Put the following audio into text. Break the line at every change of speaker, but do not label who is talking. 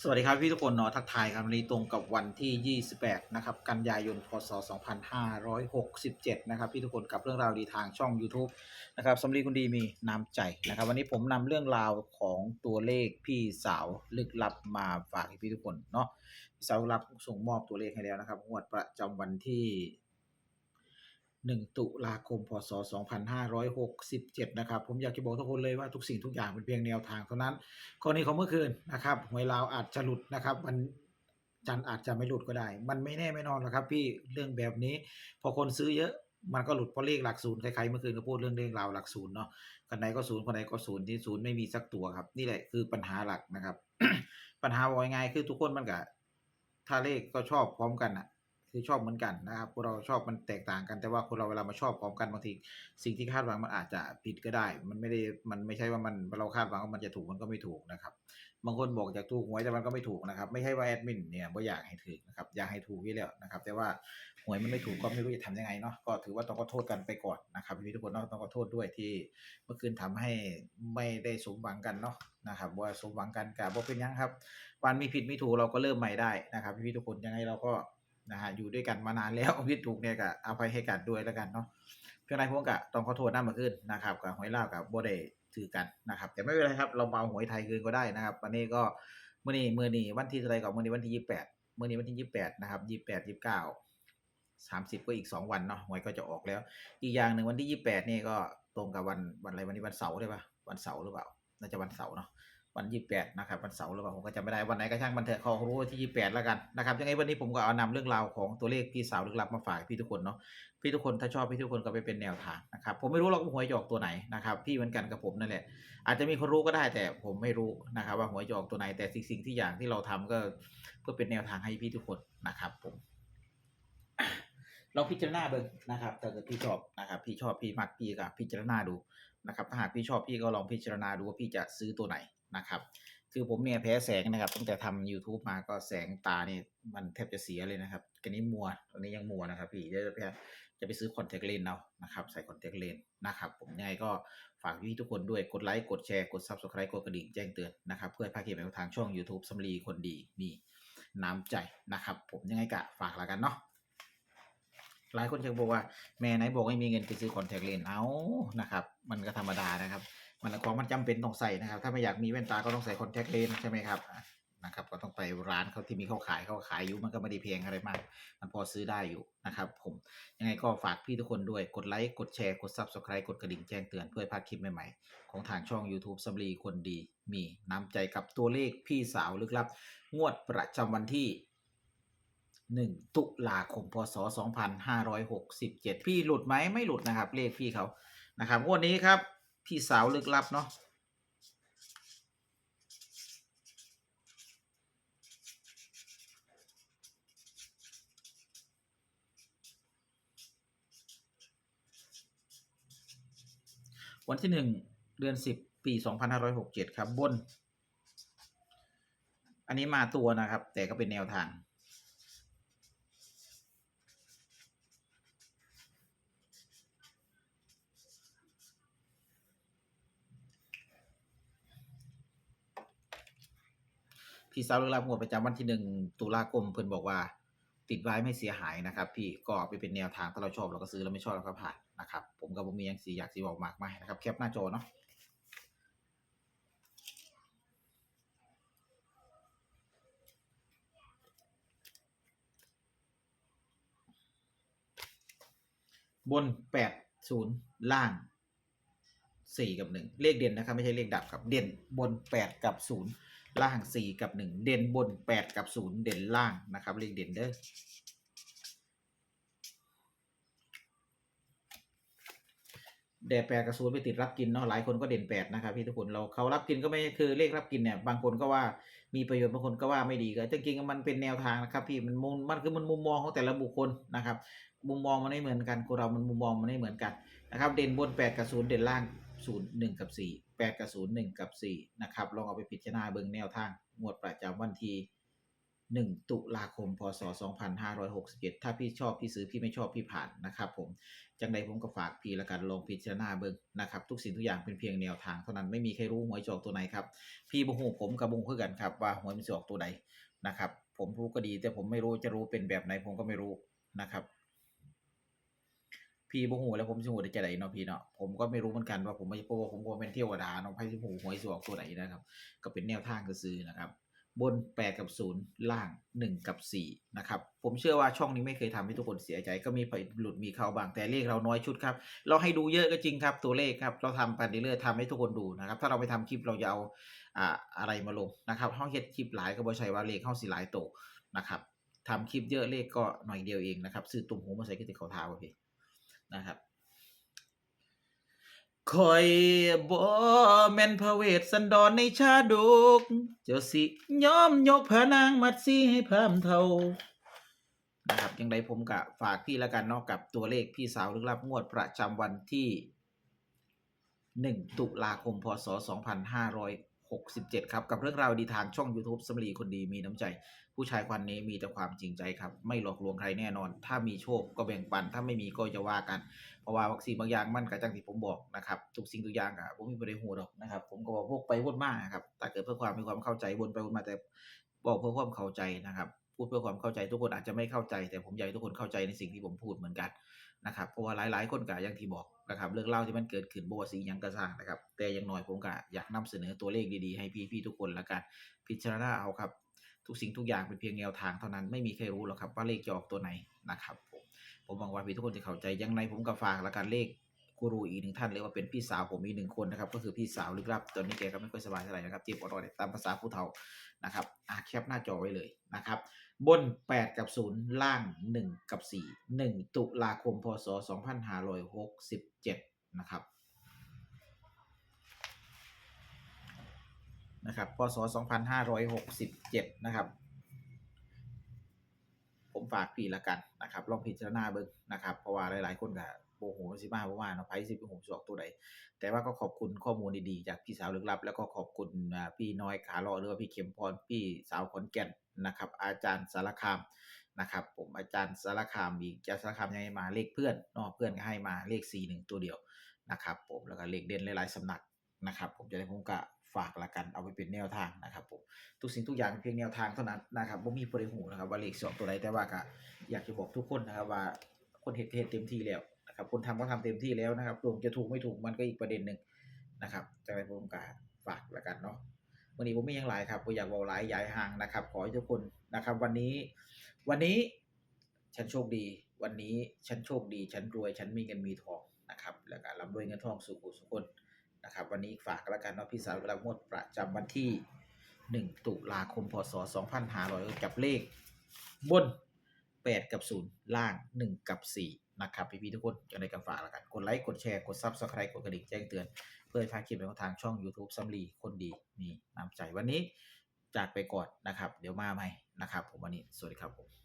สวัสดีครับพี่ทุกคนเนาะทักทายครับวันนี้ตรงกับวันที่ 28 นะครับ กันยายน พศ 2567 นะครับ พี่ทุกคนกับเรื่องราวดีทางช่อง YouTube นะครับสำลีคุณดีมีน้ำใจนะครับ วันนี้ผมนำเรื่องราวของตัวเลขพี่สาวลึกลับมาฝากให้พี่ทุกคนเนาะพี่สาวลึกลับส่งมอบตัวเลขให้แล้วนะครับงวดประจำวันที่ 1 ตุลาคม พศ 2567 นะครับ ผมอยากจะบอกทุกคนเลยว่าทุกสิ่งทุกอย่างเป็นเพียงแนวทางเท่านั้นกรณีของเมื่อคืนนะครับหวยลาวอาจจะหลุดนะครับวันจันอาจจะไม่หลุดก็ได้ มันไม่แน่ไม่นอนหรอกครับ พี่เรื่องแบบนี้ พอคนซื้อเยอะมันก็หลุดเพราะเลขหลักศูนย์ใครๆเมื่อคืนก็พูดเรื่องเลขราวหลักศูนย์เนาะคนไหนก็ศูนย์คนไหนก็ศูนย์ที่ศูนย์ไม่มีสักตัวครับ นี่แหละคือปัญหาหลักนะครับ ปัญหาว่ายังไงคือทุกคนมันก็ถ้าเลขก็ชอบพร้อมกันอะ คือชอบเหมือนกันนะครับพวกเราชอบมันแตกต่างกันแต่ว่าคนเราเวลามาชอบพร้อมกันบางทีสิ่งที่คาดหวังมันอาจจะผิดก็ได้ มันไม่ได้มันไม่ใช่ว่ามันเราคาดหวังว่ามันจะถูกมันก็ไม่ถูกนะครับบางคนบอกอยากถูกหวยแต่มันก็ไม่ถูกนะครับ ไม่ใช่ว่าแอดมินเนี่ยไม่อยากให้ถูกนะครับอยากให้ถูกอยู่แล้วนะครับ แต่ว่าหวยมันไม่ถูกก็ไม่รู้จะทำยังไงเนาะก็ถือว่าต้องขอโทษกันไปก่อนนะครับพี่ทุกคนเนาะต้องขอโทษด้วยที่เมื่อคืนทำให้ไม่ได้สมหวังกันเนาะนะครับว่าสมหวังกันกับว่าเป็นยังครับวันมีผิดมีถูกเราก็เริ่มใหม่ได้นะครับพี่ทุกคนยังไงเราก็ นะฮะอยู่ด้วยกันมานานแล้วพิดถูกเนี่ยก็อภัยให้กันด้วยแล้วกันเนาะเพียงไรพวกกะต้องขอโทษน้ามาขึ้นนะครับกับหวยเล่ากับโบเดถือกันนะครับ แต่ไม่เป็นไรครับ เรามาเอาหวยไทยคืนก็ได้นะครับวันนี้ก็เมื่อนี้เมื่อนี้วันที่เท่าไรก่อนเมื่อนี้วันที่ยี่แปดเมื่อนี้วันที่ยี่แปดนะครับยี่แปดยี่เก้าสามสิบก็อีกสองวันเนาะหวยก็จะออกแล้ว อีกอย่างหนึ่งวันที่ยี่แปดนี่ก็ตรงกับวันวันอะไรวันนี้วันเสาร์ได้ปะวันเสาร์หรือเปล่าน่าจะวันเสาร์เนาะ วันยี่แปดนะครับวันเสาร์หรือเปล่าผมก็จำไม่ได้วันไหนก็ช่างมันเถอะเขารู้ว่าที่ยี่แปดแล้วกันนะครับยังไงวันนี้ผมก็เอานำเรื่องราวของตัวเลขพี่สาวลึกลับมาฝากพี่ทุกคนเนาะพี่ทุกคนถ้าชอบพี่ทุกคนก็ไปเป็นแนวทางนะครับผมไม่รู้หรอกว่าหวยจะออกตัวไหนนะครับพี่เหมือนกันกับผมนั่นแหละ อาจจะมีคนรู้ก็ได้แต่ผมไม่รู้นะครับ ว่าหวยจะออกตัวไหนแต่สิ่งที่อย่างที่เราทำก็เพื่อเป็นแนวทางให้พี่ทุกคนนะครับผมลองพิจารณาเบิ่งนะครับถ้าเกิดพี่ชอบนะครับ พี่ชอบพี่มักพี่ก็พิจารณาดูนะครับ ถ้าหากพี่ชอบพี่ก็ลองพิจารณาดูว่าพี่จะซื้อตัวไหน นะครับ คือผมเนี่ยแพ้แสงนะครับ ตั้งแต่ทำ YouTube มาก็แสงตานี่มันแทบจะเสียเลยนะครับกันนี้มัวตอนนี้ยังมัวนะครับพี่เดี๋ยวจะไปจะไปซื้อคอนแทคเลนส์เอานะครับใส่คอนแทคเลนส์นะครับ ผมยังไงก็ฝากพี่ทุกคนด้วยกดไลค์กดแชร์กด Subscribe กดกระดิ่งแจ้งเตือนนะครับ เพื่อให้ภาคเก็บไปทางช่อง YouTube สำลีคนดีมีน้ำใจนะครับ ผมยังไงกะฝากละกันเนาะหลายคนจะบอกว่าแม่ไหนบอกให้มีเงินไปซื้อคอนแทคเลนส์เอานะครับ มันก็ธรรมดานะครับ มันของมันจำเป็นต้องใส่นะครับ ถ้าไม่อยากมีแว่นตาก็ต้องใส่คอนแทคเลนส์ใช่ไหมครับนะครับ ก็ต้องไปร้านเขาที่มีเขาขายเขาขายอยู่มันก็ไม่ได้แพงอะไรมาก มันพอซื้อได้อยู่นะครับ ผมยังไงก็ฝากพี่ทุกคนด้วยกดไลค์กดแชร์กด Subscribe กดกระดิ่งแจ้งเตือนเพื่อพลาดคลิปใหม่ๆ ของทางช่อง YouTube สำลีคนดี มีน้ำใจกับตัวเลขพี่สาวลึกลับ งวดประจำวันที่ 1 ตุลาคมพศ 2567 พี่หลุดไหมไม่หลุดนะครับ เลขพี่เขานะครับงวดนี้ครับ พี่สาวลึกลับเนาะวันที่1เดือน10ปี2567ครับบน อันนี้มาตัวนะครับ แต่ก็เป็นแนวทาง พี่สาวเรื่องราวงวดประจำวันที่หนึ่งตุลาคมเพิ่นบอกว่า ติดไว้ไม่เสียหายนะครับ พี่ก็ไปเป็นแนวทางถ้าเราชอบเราก็ซื้อเราไม่ชอบเราก็ผ่านนะครับ ผมกับผมมีหยังสีอยากสีบอกมากมายนะครับ แคปหน้าจอเนาะบนแปดศูนย์ล่างสี่กับหนึ่งเลขเด่นนะครับ ไม่ใช่เลขดับครับ เด่นบนแปดกับศูนย์ ล่างสี่กับหนึ่งเด่นบนแปดกับศูนย์เด่นล่างนะครับเลขเด่นเด้อแดดแปดกับศูนย์ไปติดรับกินเนาะหลายคนก็เด่นแปดนะครับพี่ทุกคนเราเขารับกินก็ไม่คือเลขรับกินเนี่ยบางคนก็ว่ามีประโยชน์บางคนก็ว่าไม่ดีก็จริงๆมันเป็นแนวทางนะครับพี่มันมุมมันคือมันมุมมองของแต่ละบุคคลนะครับมุมมองมันไม่เหมือนกันคนเรามันมุมมองมันไม่เหมือนกันนะครับเด่นบนแปดกับศูนย์เด่นล่างศูนย์หนึ่งกับสี่ แปดกับศูนย์หนึ่งกับสี่นะครับ ลองเอาไปพิจารณาเบิ่งแนวทาง งวดประจำวันที่ 1 ตุลาคม พศ 2567 ถ้าพี่ชอบพี่ซื้อพี่ไม่ชอบพี่ผ่านนะครับผม จังใดผมก็ฝากพี่ละกันลองพิจารณาเบิ่งนะครับ ทุกสิ่งทุกอย่างเป็นเพียงแนวทางเท่านั้นไม่มีใครรู้หวยจอกตัวไหนครับ พี่บ่ฮู้ผมกับบ่ฮู้คือกันครับว่าหวยมันสิออกตัวใดนะครับ ผมรู้ก็ดีแต่ผมไม่รู้จะรู้เป็นแบบไหนผมก็ไม่รู้นะครับ พี่บ่ฮู้แล้วผมสิฮู้ได้จังไดเนาะพี่เนาะผมก็ไม่รู้เหมือนกันว่าผมไม่ใช่เพราะว่าผมก็บ่เป็นเที่ยวดาเนาะไผสิฮู้หวยสิออกตัวไหนนะครับ ก็เป็นแนวทางซื่อนะครับ บน8กับ0ล่าง1กับ4นะครับ ผมเชื่อว่าช่องนี้ไม่เคยทำให้ทุกคนเสียใจ ก็มีไปหลุดมีเข้าบ้างแต่เลขเราน้อยชุดครับ เราให้ดูเยอะก็จริงครับ ตัวเลขครับ เราทำไปเรื่อยๆทำให้ทุกคนดูนะครับ ถ้าเราไปทำคลิปเราจะเอาอ่าอะไรมาลงนะครับเฮาเฮ็ดคลิปหลายก็บ่ใช่ว่าเลขเฮาสิหลายโตนะครับทำคลิปเยอะเลขก็หน่อยเดียวเองนะครับซื้อตุ่มหูมาใส่ก็สิเขาทาพี่ นะครับคอยบ่แม่นพระเวสสันดรในชาดก เจ้าสิยอมยกพระนางมัดสีให้พรามเท่านะครับยังไงผมกะฝากพี่ละกันนาะกับตัวเลขพี่สาวลึกลับงวดประจำวันที่ 1 ตุลาคมพศ 67 ครับ กับเรื่องราวดีทางช่อง YouTube สมรีคนดีมีน้ำใจ ผู้ชายคนนี้มีแต่ความจริงใจครับ ไม่หลอกลวงใครแน่นอน ถ้ามีโชคก็แบ่งปัน ถ้าไม่มีก็จะว่ากัน เพราะว่าวัคซีนบางอย่างมันก็จังที่ผมบอกนะครับทุกสิ่งทุกอย่างอะผมมีบ่ได้ฮู้ดอกนะครับ ผมก็บอกพวกไปวนมาอะครับถ้าเกิดเพื่อความมีความเข้าใจวนไปวนมาแต่บอกเพื่อความเข้าใจนะครับ พูดเพื่อความเข้าใจทุกคนอาจจะไม่เข้าใจ แต่ผมอยากให้ทุกคนเข้าใจในสิ่งที่ผมพูดเหมือนกันนะครับเพราะว่าหลาย ๆ คนก็อย่างที่บอก นะครับเรื่องเล่าที่มันเกิดขึ้นบวสิหยังกระซ่างนะครับ แต่อย่างน้อยผมก็อยากนำเสนอตัวเลขดีๆ ให้พี่ๆทุกคนละกันพิจารณาเอาครับ ทุกสิ่งทุกอย่างเป็นเพียงแนวทางเท่านั้นไม่มีใครรู้หรอกครับว่าเลขจะออกตัวไหนนะครับผมผมหวังว่าพี่ทุกคนจะเข้าใจยังไงผมก็ฝากละกันเลข กูรูอีกหนึ่งท่านเลยว่าเป็นพี่สาวผมอีกหนึ่งคนนะครับ ก็คือพี่สาวลึกลับตอนนี้แกก็ไม่ค่อยสบายเท่าไหร่นะครับเจ็บออดๆตามภาษาผู้เฒ่านะครับอะแคปหน้าจอไว้เลยนะครับ บน 8 กับ 0 ล่าง 1 กับ 4 1 ตุลาคม พศ 2567 นะครับนะครับ พศ 2567 นะครับ ผมฝากพี่ละกันนะครับ ลองพิจารณาเบิ่งนะครับ เพราะว่าหลาย ๆ คนก็ โอ้โหสิมาบ่มาเนาะไผสิไปฮู้สิอกตัวใดแต่ว่าก็ขอบคุณข้อมูลดีๆจากพี่สาวลึกลับ แล้วก็ขอบคุณพี่น้อยขาลาะหรือว่าพี่เข็มพรพี่สาวขอนแก่นนะครับ อาจารย์สารคามนะครับผมอาจารย์สารคามอีกอาจารย์สารคามยังให้มาเลขเพื่อนนาะเพื่อนก็ให้มาเลข41ตัวเดียวนะครับผมแล้วก็เลขเด่นหลายๆสำนักนะครับผมจะได้ผมก็ฝากละกันเอาไปเป็นแนวทางนะครับผมทุกสิ่งทุกอย่างเป็นเพียงแนวทางเท่านั้นนะครับบ่มีผู้ใดฮู้นะครับว่าเลขสออกตัวใดแต่ว่าก็อยากจะบอกทุกคนนะครับว่าคนเฮ็ดก็เฮ็ดเต็มที่แล้ว นะครับคนทำก็ทำเต็มที่แล้วนะครับดวงจะถูกไม่ถูกมันก็อีกประเด็นหนึ่งนะครับจังไดผมก็ฝากแล้วกันเนาะวันนี้ผมไมีหยังหลายครับบ่อยากเว้าหลายย้ายห่างนะครับ ขอให้ทุกคนนะครับ วันนี้ วันนี้ฉันโชคดี วันนี้ฉันโชคดี ฉันรวย ฉันมีเงินมีทองนะครับ แล้วก็ร่ำรวยเงินทองสู่ผู้สุขคนนะครับ วันนี้ฝากแล้วกันเนาะพี่สาวรับงวดประจำวันที่ 1 ตุลาคมพศ2500กับเลขบน 8 กับ 0 ล่าง 1 กับ 4 นะครับพี่ๆทุกคนจังไดก็ฝากแล้วกัน กดไลค์ กดแชร์ กดซับสไครต์กดกระดิ่งแจ้งเตือน เพื่อให้พาดคลิปในทางช่อง YouTube ซัมรีคนดีมีน้ำใจวันนี้จากไปก่อนนะครับ เดี๋ยวมาใหม่นะครับ ผมวันนี้สวัสดีครับผม